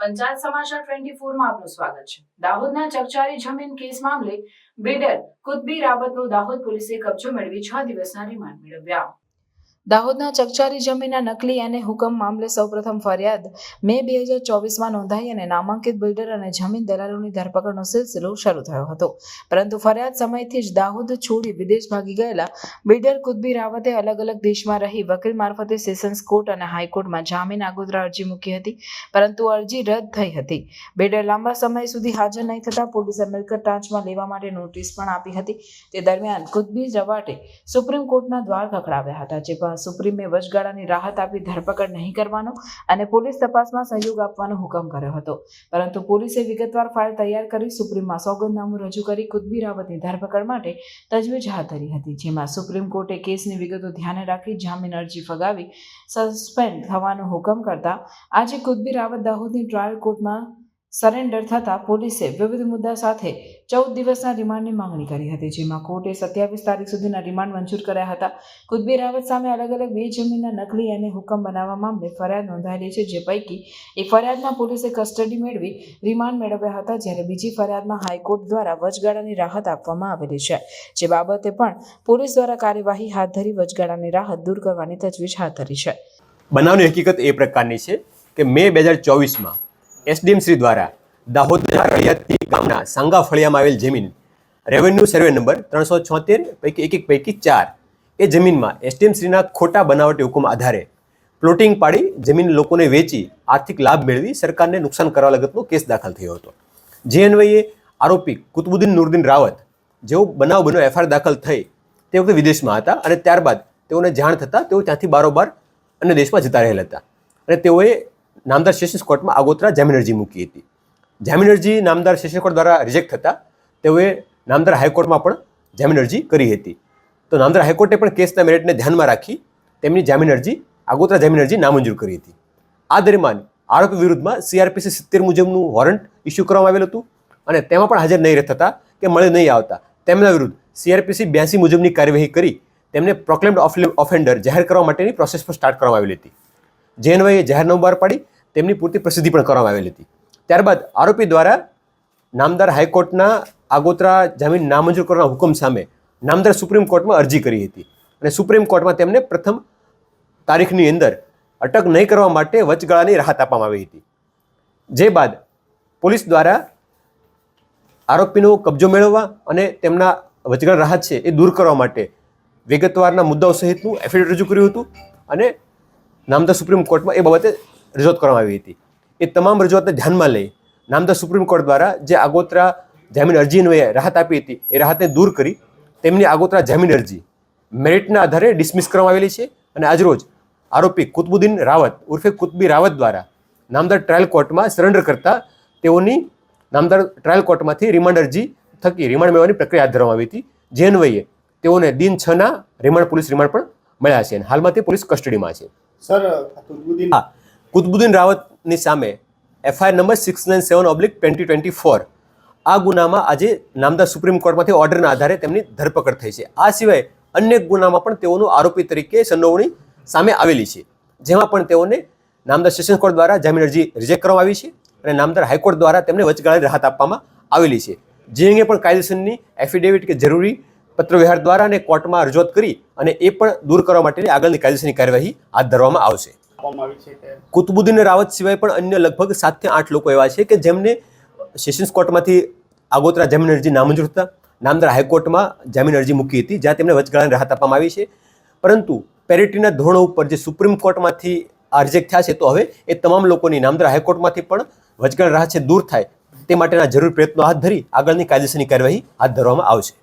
પંચાયત સમાચાર ટ્વેન્ટી ફોરમાં આપનું સ્વાગત છે. દાહોદના ચકચારી જમીન કેસ મામલે બિલ્ડર કુતબી રાવતનો દાહોદ પોલીસે કબજો મેળવી છ દિવસના રિમાન્ડ મેળવ્યા. દાહોદના ચકચારી જમીનના નકલી અને હુકમ મામલે સૌપ્રથમ ફરિયાદ મે બે હજાર ચોવીસમાં નોંધાઈ અને નામાંકિત બિલ્ડર અને જમીન દલાલોની ધરપકડનો સિલસિલો શરૂ થયો હતો. પરંતુ ફરિયાદ સમયથી જ દાહોદ છોડી વિદેશ ભાગી ગયેલા બિલ્ડર કુતબી રાવતે અલગ અલગ દેશમાં રહી વકીલ મારફતે સેશન્સ કોર્ટ અને હાઈકોર્ટમાં જામીન આગોતરા અરજી મૂકી હતી, પરંતુ અરજી રદ થઈ હતી. બિલ્ડર લાંબા સમય સુધી હાજર નહીં થતાં પોલીસે મિલકત ટાંચમાં લેવા માટે નોટિસ પણ આપી હતી. તે દરમિયાન કુદબી રવાટે સુપ્રીમ કોર્ટના દ્વાર ખખડાવ્યા હતા, જે સુપ્રીમે વચગાળાની રાહત આપી ધરપકડ નહીં કરવાનો અને પોલીસ તપાસમાં સહયોગ આપવાનો હુકમ કર્યો હતો. પરંતુ પોલીસે વિગતવાર ફાઇલ તૈયાર કરી સુપ્રીમમાં સોગંદનામું રજૂ કરી કુતબી રાવતની ધરપકડ માટે તજવીજ હાથ ધરી હતી, જેમાં સુપ્રીમ કોર્ટે કેસની વિગતો ધ્યાને રાખી જામીન અરજી ફગાવી સસ્પેન્ડ થવાનો હુકમ કરતા આજે કુતબી રાવત દાહોદની ટ્રાયલ કોર્ટમાં સરેન્ડર થતાં પોલીસે વિવિધ મુદ્દા સાથે ચૌદ દિવસના રિમાન્ડની માંગણી કરી હતી, જેમાં કોર્ટે સત્યાવીસ તારીખ સુધીના રિમાન્ડ મંજૂર કર્યા હતા. કુદબી રાવત સામે અલગ અલગ બે જમીનના નકલી અને હુકમ બનાવવા મામલે ફરિયાદ નોંધાયેલી છે, જે પૈકી એક ફરિયાદમાં પોલીસે કસ્ટડી મેળવી રિમાન્ડ મેળવ્યા હતા, જ્યારે બીજી ફરિયાદમાં હાઈકોર્ટ દ્વારા વચગાળાની રાહત આપવામાં આવેલી છે. જે બાબતે પણ પોલીસ દ્વારા કાર્યવાહી હાથ ધરી વચગાળાની રાહત દૂર કરવાની તજવીજ હાથ ધરી છે. બનાવની હકીકત એ પ્રકારની છે કે મે બે હજાર ચોવીસમાં એસડીએમ દ્વારા દાહોદના રળિયાતી ગામના સાંગા ફળિયામાં આવેલ જમીન રેવન્યુ સર્વે નંબર ત્રણસો છોતેર, પૈકી એક એક, પૈકી ચાર, એ જમીનમાં એસટીએમસીના ખોટા બનાવટી હુકમ આધારે પ્લોટિંગ પાડી જમીન લોકોને વેચી આર્થિક લાભ મેળવી સરકારને નુકસાન કરવા લગતનો કેસ દાખલ થયો હતો. જે અન્વયે આરોપી કુતબુદ્દીન નુરદીન રાવત જેઓ બનાવ બન્યો એફઆઈઆર દાખલ થઈ, તે વખતે વિદેશમાં હતા અને ત્યારબાદ તેઓને જાણ થતાં તેઓ ત્યાંથી બારોબાર અન્ય દેશમાં જતા રહેલા હતા અને તેઓએ નામદાર સેશન્સ કોર્ટમાં આગોતરા જામીન અરજી મૂકી હતી. જામીન અરજી નામદાર સેશન કોર્ટ દ્વારા રિજેક્ટ થતાં તેઓએ નામદાર હાઈકોર્ટમાં પણ જામીન અરજી કરી હતી. તો નામદાર હાઈકોર્ટે પણ કેસના મેરિટને ધ્યાનમાં રાખી તેમની જામીન અરજી, આગોતરા જામીન અરજી નામંજૂર કરી હતી. આ દરમિયાન આરોપી વિરુદ્ધમાં સીઆરપીસી સિત્તેર મુજબનું વોરંટ ઇસ્યુ કરવામાં આવેલું હતું અને તેમાં પણ હાજર નહીં રહેતા કે મળી નહીં આવતા. તેમના વિરુદ્ધ સીઆરપીસી બ્યાસી મુજબની કાર્યવાહી કરી તેમને પ્રોક્લેમ્ડ ઓફેન્ડર જાહેર કરવા માટેની પ્રોસેસ પણ સ્ટાર્ટ કરવામાં આવેલી હતી. જે અન્વયે જાહેરનામું બહાર પાડી તેમની પૂરતી પ્રસિદ્ધિ પણ કરવામાં આવેલી હતી. ત્યારબાદ આરોપી દ્વારા નામદાર હાઈકોર્ટના આગોતરા જામીન નામંજૂર કરવાના હુકમ સામે નામદાર સુપ્રીમ કોર્ટમાં અરજી કરી હતી. અને સુપ્રીમ કોર્ટમાં તેમને પ્રથમ તારીખની અંદર અટક નહીં કરવા માટે વચગાળાની રાહત આપવામાં આવી હતી. જે બાદ પોલીસ દ્વારા આરોપીનો કબજો મેળવવા અને તેમના વચગાળ રાહત છે એ દૂર કરવા માટે વિગતવારના મુદ્દાઓ સહિતનું એફિડેવિટ રજૂ કર્યું હતું અને નામદાર સુપ્રીમ કોર્ટમાં એ બાબતે રજૂઆત કરવામાં આવી હતી. એ તમામ રજૂઆતને ધ્યાનમાં લઈ નામદાર સુપ્રીમ કોર્ટ દ્વારા જે આગોતરા જામીન અરજીને રાહત આપી હતી એ રાહતને દૂર કરી તેમની આગોતરા જામીન અરજી મેરિટના આધારે ડિસમિસ કરવામાં આવેલી છે અને આજરોજ આરોપી કુતબુદ્દીન રાવત ઉર્ફે કુતબી રાવત દ્વારા નામદાર ટ્રાયલ કોર્ટમાં સરેન્ડર કરતા તેઓની નામદાર ટ્રાયલ કોર્ટમાંથી રિમાન્ડ અરજી થકી રિમાન્ડ મેળવવાની પ્રક્રિયા હાથ ધરવામાં આવી હતી. જે અન્વયે તેઓને દિન છના રિમાન્ડ પોલીસ રિમાન્ડ પણ મળ્યા છે અને હાલમાં તે પોલીસ કસ્ટડીમાં છે. સર કુતબુદ્દીન હા કુતબુદ્દીન રાવતની સામે FIR number six nine seven oblique twenty twenty four આ ગુનામાં આજે નામદા સુપ્રીમ કોર્ટમાંથી ઓર્ડરના આધારે તેમની ધરપકડ થઈ છે. આ સિવાય અન્ય ગુનામાં પણ તેઓનું આરોપી તરીકે સંડોવણી સામે આવેલી છે. જેમાં પણ તેઓને નામદાર સેશન્સ કોર્ટ દ્વારા જામીન અરજી રિજેક્ટ કરવામાં આવી છે અને નામદાર હાઈકોર્ટ દ્વારા તેમને વચગાળાની રાહત આપવામાં આવેલી છે. જે અંગે પણ કાયદેસરની એફિડેવિટ કે જરૂરી પત્રવ્યવહાર દ્વારા અને કોર્ટમાં રજૂઆત કરી અને એ પણ દૂર કરવા માટેની આગળની કાયદેસરની કાર્યવાહી હાથ ધરવામાં આવશે. આપવામાં કુતુબુદ્દીન રાવત સિવાય પણ અન્ય લગભગ સાતથી આઠ લોકો એવા છે કે જેમને સેશન્સ કોર્ટમાંથી આગોતરા જામીન અરજી નામંજૂર હતા. નામદાર હાઈકોર્ટમાં જામીન અરજી મૂકી હતી, જ્યાં તેમને વચગાળાને રાહત આપવામાં આવી છે. પરંતુ પેરેટીના ધોરણો ઉપર જે સુપ્રીમ કોર્ટમાંથી આ રિજેક્ટ થયા છે, તો હવે એ તમામ લોકોની નામદાર હાઈકોર્ટમાંથી પણ વચગાળ રાહત છે, દૂર થાય તે માટેના જરૂરી પ્રયત્નો હાથ ધરી આગળની કાયદેસરની કાર્યવાહી હાથ ધરવામાં આવશે.